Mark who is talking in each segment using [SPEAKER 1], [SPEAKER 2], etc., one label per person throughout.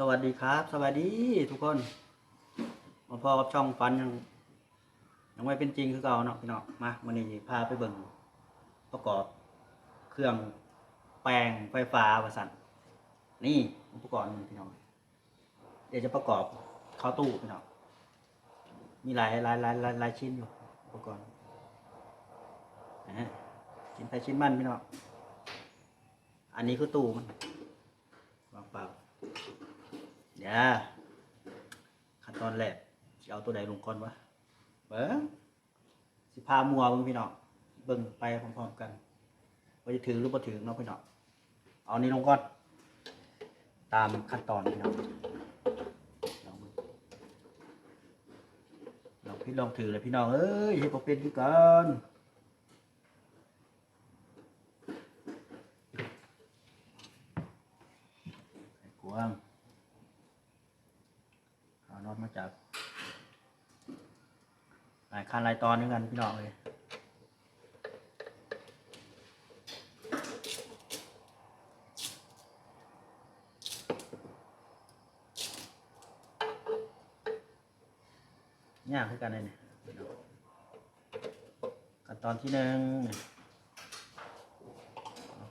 [SPEAKER 1] สวัสดีครับ สวัสดีทุกคน มาพอกับช่องฟันยังยังไม่เป็นจริงคือเก่าเนาะพี่น้องมาวันนี้พาไปเบิ่งประกอบเครื่องแปลงไฟฟ้าประสันนี่อุปกรณ์พี่น้องเดี๋ยวจะประกอบเข้าตู้พี่น้องมีหลายหลายหลายหลายหลายชิ้นอยู่อุปกรณ์ฮะชิ้นไปชิ้นมันพี่น้องอันนี้คือตู้มันวางเปล่า ขั้นตอนแรกจะเอาตัวใดลงก่อนวะเบิ้งสิพามัวเบิ่งพี่น้องเบิ่งไปพร้อมๆกันว่าจะถือหรือบ่ถือเนาะพี่น้องเอานี้ลงก่อน ตามขั้นตอนพี่น้องลองเบิ่งลองพี่ลองถือเลยพี่น้องเอ้ยเฮ็ดบ่เป็นคือกันใส่กวาง เอนมาจับหลายคันหลายตอนด้วยกันพี่น้องเลยยากคือกันเลยเนี่ยขั้นตอนที่หนึ่ง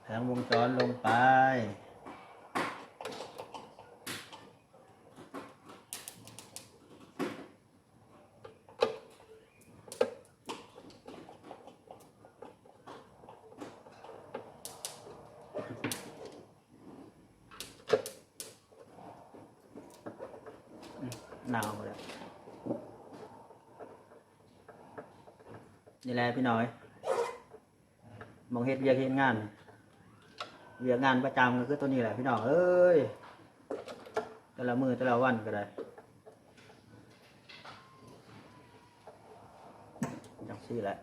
[SPEAKER 1] แผงวงจรลงไป หนาวแล้วนี่แหละพี่น้อยมองเฮ็ดเวียกเฮ็ดงาน เวียกงานประจำก็คือตัวนี้แหละพี่น้องเอ้ยแต่ละมือแต่ละวันก็ได้จังซี่แหละ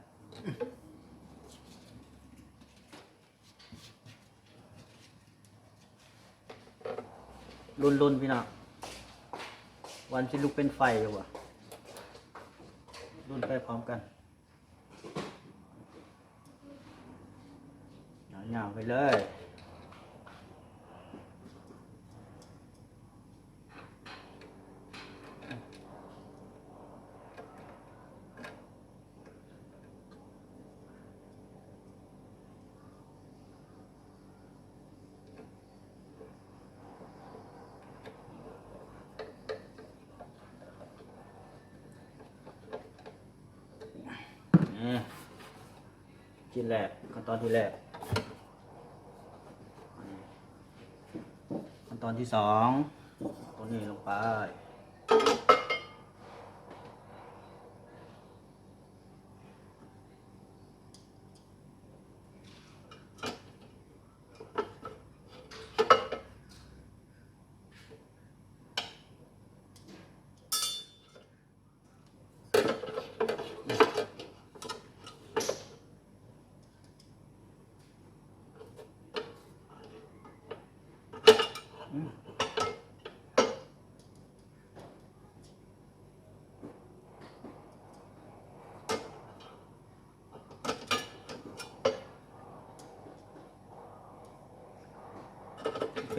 [SPEAKER 1] รุนรุนๆพี่น้อง วันที่ลุกเป็นไฟอยู่ว่ะรุ่นไปพร้อมกันหนาวๆไปเลย นี่ ชิ้นแรกขั้นตอนที่แรก ขั้นตอนที่สองตัวนี้ลงไป เป็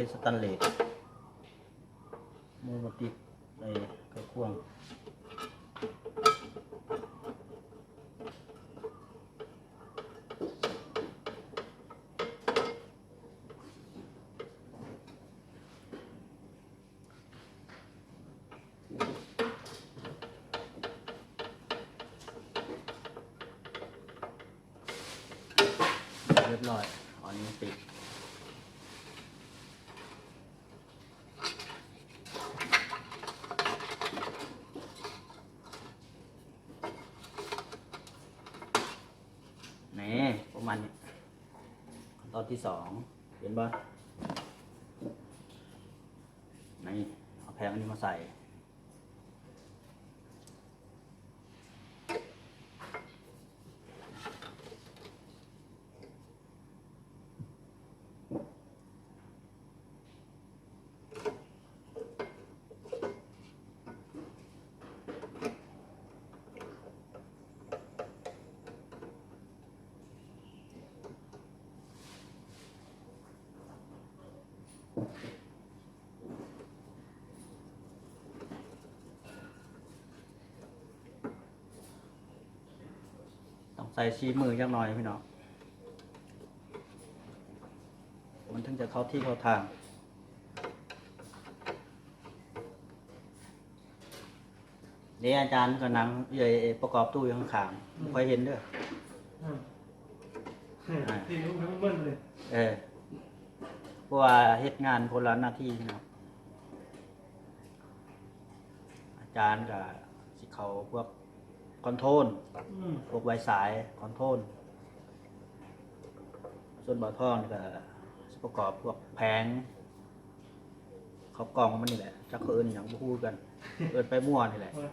[SPEAKER 1] นสแตนเลสมือมาติดในกระควงเรียบร้อยอันนี้ติดนี่ประมาณนี้ขั้นตอนที่สองเห็นปะนี่เอาแผงอันนี้มาใส่ น ใส่ชีมือจักหน่อยพี่น้องมันถึงจะเข้าที่เข้าทางนี่อาจารย์ก็นั่งเอ่ยประกอบตู้อยู่ข้างๆค่อยเห็นเด้อ
[SPEAKER 2] อืมที่รู้ทั้งเบิ้ลเลย
[SPEAKER 1] เออเพราะว่าเฮ็ดงานคนละหน้าที่นะครับอาจารย์กับสิเขาพวก คอนโทรล
[SPEAKER 2] อืม
[SPEAKER 1] พวกไวสายคอนโทรลส่วนบ่อท่องนี่ก็สิประกอบพวกแผงเขากล่องมันนี่แหละจักเขาเอินอย่างบ่ฮู้กัน เอินไปมั่วนี่แหละ
[SPEAKER 2] มา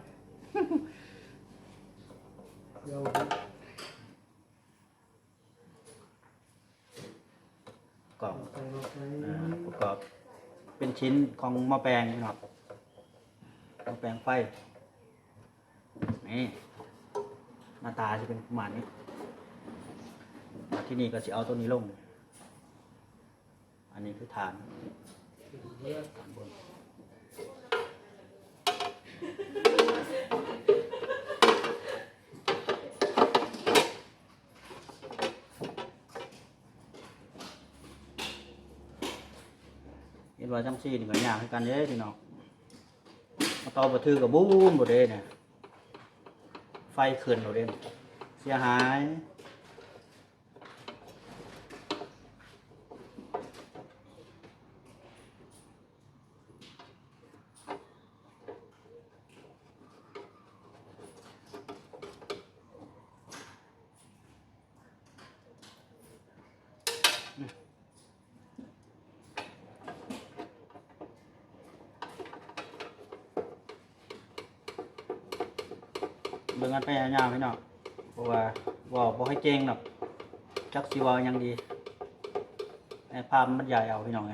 [SPEAKER 2] เดี๋ยว
[SPEAKER 1] กล่อง
[SPEAKER 2] ใส่ลงไป
[SPEAKER 1] อ่าประกอบ เป็นชิ้นของหม้อแปลงนี่ครับหม้อแปลงไฟ นี่ หน้าตาจะเป็นประมาณนี้มาที่นี่ก็จะเอาตัวนี้ลง อันนี้คือฐาน
[SPEAKER 2] เลือด
[SPEAKER 1] ฐานบนเห็นว่าจังซี่นี่ก็ยากคือกันเด้พี่น้องมาต่อบ่ถือกับบูมบ่เด้เนี่ย ไฟขึ้นบ่เด้เสียหาย เบิ่งกันไปยาวๆพี่น้องเพราะว่าเว่าบ่ให้เก่งดอกจักสิวายังดีไอ้ภาพมันใหญ่เอาพี่น้องไง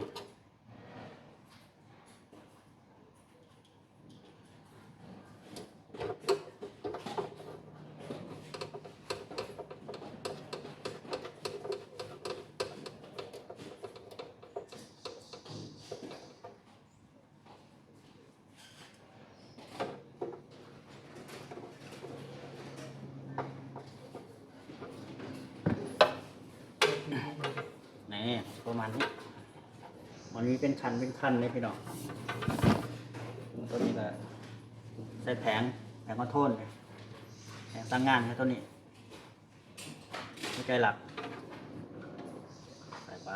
[SPEAKER 1] นี่ประ มาณนี้วันมีเป็นคันเป็นคันเลยพี่น้องตัวนี้ก็ใส่แผงแผงมาโทนแผงตั้งงานนะตัวนี้ไม่ใจหลักใส่ไป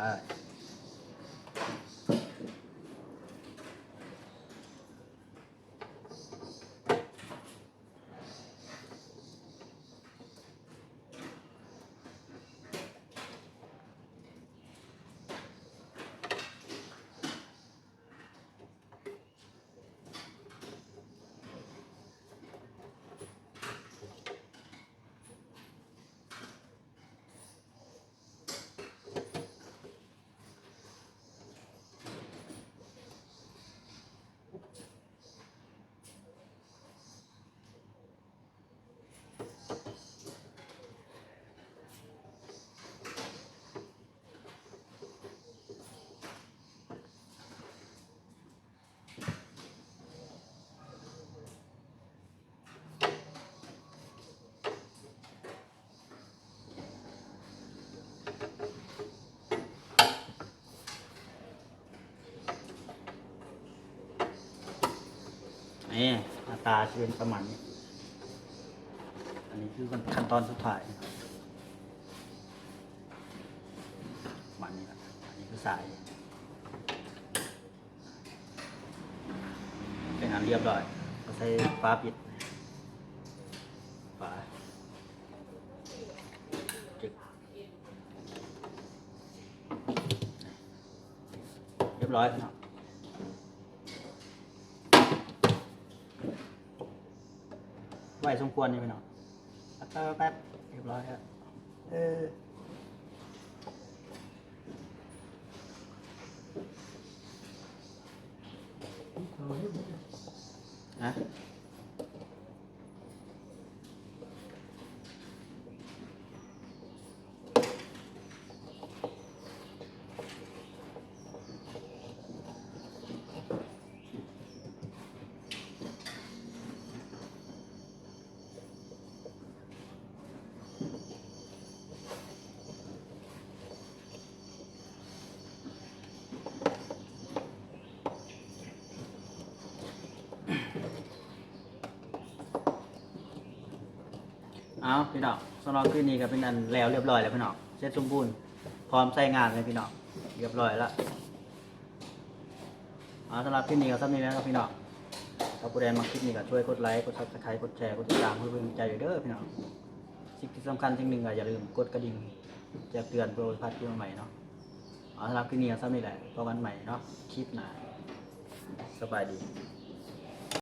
[SPEAKER 1] นี่หน้าตาจะเป็นประมาณนี้ อันนี้คือขั้นตอนสุดท้ายประมันนี้ครับอันนี้คือสาย เป็นอันเรียบร้อยก็ใช้ฟ้าปิดฝาจึกเรียบร้อยเนา ไหวสมควรนี่พี่น้องแป๊บแป๊บเรียบร้อยครับเออนะ เอาพี่น้องสำหรับคืนนี้ก็เป็นอันแล้วเรียบร้อยแล้วพี่น้องเสร็จสมบูรณ์พร้อมใช้งานเลยพี่น้องเรียบร้อยแล้วเอาสำหรับคืนนี้ก็สำนี้แล้วครับพี่น้องถ้าผู้ใดมาคลิปนี้ก็ช่วยกดไลค์กดซับสไครต์กดแชร์กดติดตามเพื่อเป็นกำลังใจอยู่เด้อพี่น้องสิ่งที่สำคัญสิ่งหนึ่งก็อย่าลืมกดกระดิ่งแจ้งเตือนโปรยพัดคลิปใหม่เนาะเอาสำหรับคืนนี้ก็สำนี้แหละพบกันใหม่เนาะคลิปหน้าสบายดี